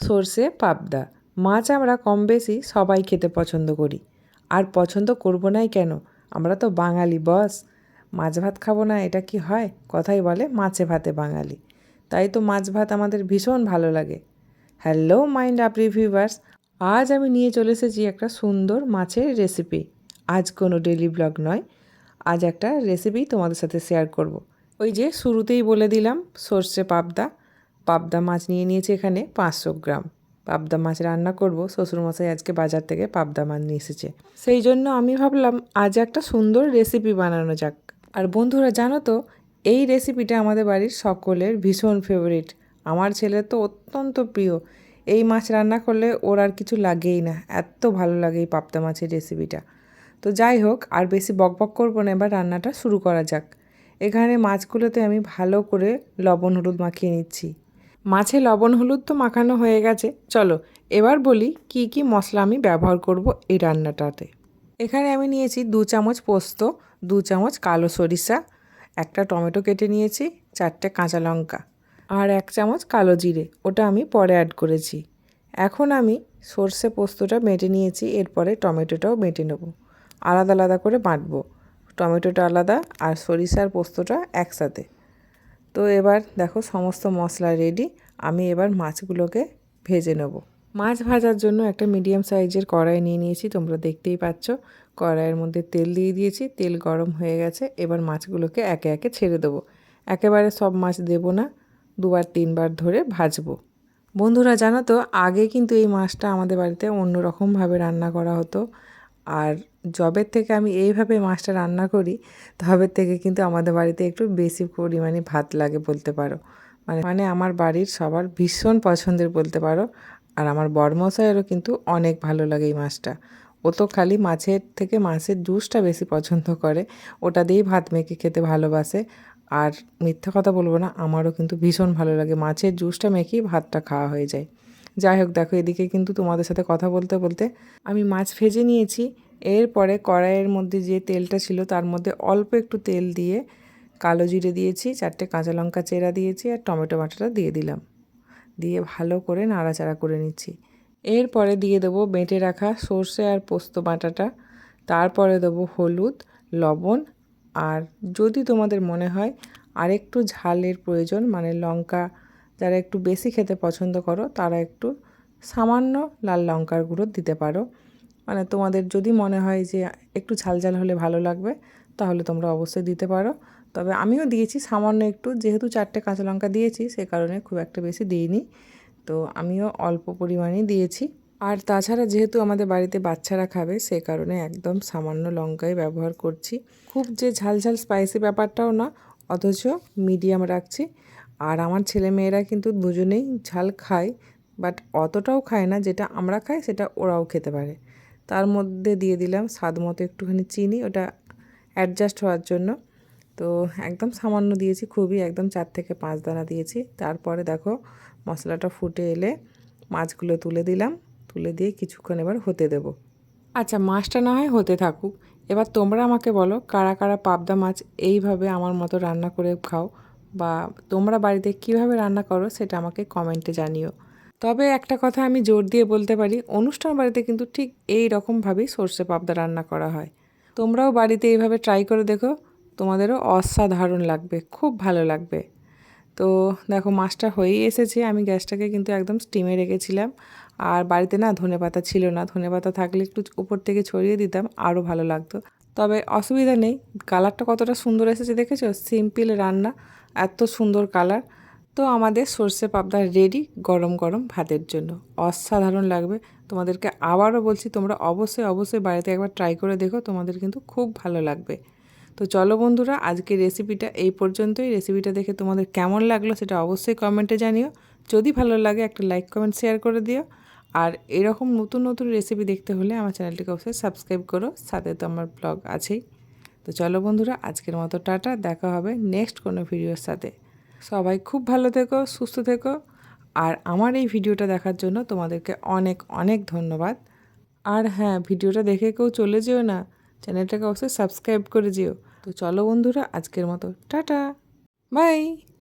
সর্ষে, পাবদা। মাছ আমরা কম বেশি সবাই খেতে পছন্দ করি। আর পছন্দ করব নাই কেন? আমরা তো বাঙালি, বস। মাছ ভাত খাব না, এটা কি হয়? কথাই বলে মাছে ভাতে বাঙালি। তাই তো মাছ ভাত আমাদের ভীষণ ভালো লাগে। হ্যালো, মাইন্ড আপ রিভিউভার্স আজ আমি নিয়ে চলে এসেছি একটা সুন্দর মাছের রেসিপি। আজ কোনো ডেলি ব্লগ নয়। আজ একটা রেসিপি তোমাদের সাথে শেয়ার করব। ওই যে শুরুতেই বলে দিলাম, সর্ষে, পাবদা। পাবদা মাছ নিয়ে নিয়েছি এখানে পাঁচশো গ্রাম। পাবদা মাছ রান্না করব। শ্বশুরমশাই আজকে বাজার থেকে পাবদা মাছ নিয়ে এসেছে। সেই জন্য আমি ভাবলাম, আজ একটা সুন্দর রেসিপি বানানো যাক। আর বন্ধুরা, জানো তো, এই রেসিপিটা আমাদের বাড়ির সকলের ভীষণ ফেভারিট আমার ছেলে তো অত্যন্ত প্রিয়। এই মাছ রান্না করলে ওর আর কিছু লাগেই না। এত ভালো লাগে এই পাবদা মাছের রেসিপিটা তো যাই হোক, আর বেশি বকবক করব না, এবার রান্নাটা শুরু করা যাক। এখানে মাছগুলোতে আমি ভালো করে লবণ, হলুদ মাখিয়ে নিচ্ছি। মাছে লবণ হলুদ তো মাখানো হয়ে গেছে। চলো, এবার বলি কি কি মশলা আমি ব্যবহার করব এই রান্নাটাতে। এখানে আমি নিয়েছি দু চামচ পোস্ত, দু চামচ কালো সরিষা, একটা টমেটো কেটে নিয়েছি, চারটে কাঁচা লঙ্কা আর এক চামচ কালো জিরে, ওটা আমি পরে অ্যাড করেছি। এখন আমি সর্ষে পোস্তটা মেটে নিয়েছি, এরপরে টমেটোটাও মেটে নেব। আলাদা আলাদা করে বাটবো। টমেটোটা আলাদা আর সরিষার পোস্তটা একসাথে। তো এবার দেখো সমস্ত মশলা রেডি আমি এবার মাছগুলোকে ভেজে নেব। মাছ ভাজার জন্য একটা মিডিয়াম সাইজের কড়াই নিয়ে নিয়েছি, তোমরা দেখতেই পাচ্ছ। কড়াইয়ের মধ্যে তেল দিয়ে দিয়েছি, তেল গরম হয়ে গেছে, এবার মাছগুলোকে একে একে ছেড়ে দেবো। একেবারে সব মাছ দেবো না, দুবার তিনবার ধরে ভাজবো। বন্ধুরা, জানো তো, আগে কিন্তু এই মাছটা আমাদের বাড়িতে অন্য রকমভাবে রান্না করা হতো, আর জবের থেকে আমি এইভাবে মাছটা রান্না করি তবের থেকে কিন্তু আমাদের বাড়িতে একটু বেশি পরিমাণে ভাত লাগে বলতে পারো। মানে মানে আমার বাড়ির সবার ভীষণ পছন্দের বলতে পারো, আর আমার বড়মশাইয়েরও কিন্তু অনেক ভালো লাগে এই মাছটা। ও তো খালি মাছের থেকে মাছের জুসটা বেশি পছন্দ করে, ওটা দিয়েই ভাত মেখে খেতে ভালোবাসে। আর মিথ্যা কথা বলব না, আমারও কিন্তু ভীষণ ভালো লাগে মাছের জুসটা মেখেই ভাতটা খাওয়া হয়ে যায়। যাই হোক, দেখো এদিকে কিন্তু তোমাদের সাথে কথা বলতে বলতে আমি মাছ ভেজে নিয়েছি এরপরে কড়াইয়ের মধ্যে যে তেলটা ছিল তার মধ্যে অল্প একটু তেল দিয়ে কালো জিরে দিয়েছি, চারটে কাঁচা লঙ্কা চেরা দিয়েছি আর টমেটো বাটাটা দিয়ে দিলাম। দিয়ে ভালো করে নাড়াচাড়া করে নিচ্ছি। এরপরে দিয়ে দেবো বেঁটে রাখা সর্ষে আর পোস্ত বাটাটা। তারপরে দেবো হলুদ, লবণ আর যদি তোমাদের মনে হয় আরেকটু ঝালের প্রয়োজন মানে লঙ্কা যারা একটু বেশি খেতে পছন্দ করো তারা একটু সামান্য লাল লঙ্কার গুঁড়ো দিতে পারো। মানে তোমাদের যদি মনে হয় যে একটু ঝাল ঝাল হলে ভালো লাগবে, তাহলে তোমরা অবশ্যই দিতে পারো। তবে আমিও দিয়েছি সামান্য একটু, যেহেতু চারটে কাঁচা লঙ্কা দিয়েছি, সে কারণে খুব একটা বেশি দিইনি। তো আমিও অল্প পরিমাণেই দিয়েছি। আর তাছাড়া যেহেতু আমাদের বাড়িতে বাচ্চারা খাবে, সে কারণে একদম সামান্য লঙ্কাই ব্যবহার করছি। খুব যে ঝাল ঝাল স্পাইসি ব্যাপারটাও না, অথচ মিডিয়াম রাখছি। আর আমার ছেলে মেয়েরা কিন্তু দুজনেই ঝাল খায় বাট অতটাও খায় না, যেটা আমরা খাই, সেটা ওরাও খেতে পারে। তার মধ্যে দিয়ে দিলাম স্বাদ মতো একটুখানি চিনি, ওটা অ্যাডজাস্ট হওয়ার জন্য। তো একদম সামান্য দিয়েছি খুবই, একদম চার থেকে পাঁচ দানা দিয়েছি। তারপরে দেখো মশলাটা ফুটে এলে মাছগুলো তুলে দিলাম, তুলে দিয়ে কিছুক্ষণ এবার হতে দেব। আচ্ছা মাছটা না হয় হতে থাকুক। এবার তোমরা আমাকে বলো, কারা কারা পাবদা মাছ এইভাবে আমার মতো রান্না করে খাও? বা তোমরা বাড়িতে কীভাবে রান্না করো সেটা আমাকে কমেন্টে জানিও। তবে একটা কথা আমি জোর দিয়ে বলতে পারি, অনুষ্ঠান বাড়িতে কিন্তু ঠিক এই রকমভাবেই সর্ষে পাবদা রান্না করা হয়। তোমরাও বাড়িতে এইভাবে ট্রাই করে দেখো, তোমাদেরও অসাধারণ লাগবে, খুব ভালো লাগবে। তো দেখো, মাছটা হয়েই এসেছে, আমি গ্যাসটাকে কিন্তু একদম স্টিমে রেখেছিলাম। আর বাড়িতে না ধনে পাতা ছিল না, ধনে পাতা থাকলে একটু উপর থেকে ছড়িয়ে দিতাম, আরও ভালো লাগতো। তবে অসুবিধা নেই কালারটা কতটা সুন্দর এসেছে দেখেছ? সিম্পল রান্না, এত সুন্দর কালার তো আমাদের সর্ষে পাবদা রেডি গরম গরম ভাতের জন্য। অসাধারণ লাগবে। তোমাদেরকে আবারও বলছি, তোমরা অবশ্যই অবশ্যই বাড়িতে একবার ট্রাই করে দেখো, তোমাদের কিন্তু খুব ভালো লাগবে। তো চলো বন্ধুরা, আজকের রেসিপিটা এই পর্যন্তই। রেসিপিটা দেখে তোমাদের কেমন লাগল সেটা অবশ্যই কমেন্টে জানিও। যদি ভালো লাগে, একটা লাইক কমেন্ট শেয়ার করে দিও। আর এরকম নতুন নতুন রেসিপি দেখতে হলে আমার চ্যানেলটিকে অবশ্যই সাবস্ক্রাইব করো। সাথে তো আমার ব্লগ আছেই। তো চলো বন্ধুরা, আজকের মতো টাটা। দেখা হবে নেক্সট কোনো ভিডিওর সাথে। সবাই খুব ভালো থেকো, সুস্থ থেকো। আর আমার এই ভিডিওটা দেখার জন্য তোমাদেরকে অনেক অনেক ধন্যবাদ। আর হ্যাঁ ভিডিওটা দেখে কেউ চলে যেও না, চ্যানেলটাকে অবশ্যই সাবস্ক্রাইব করে যেও। তো চলো বন্ধুরা, আজকের মতো, টাটা। বাই।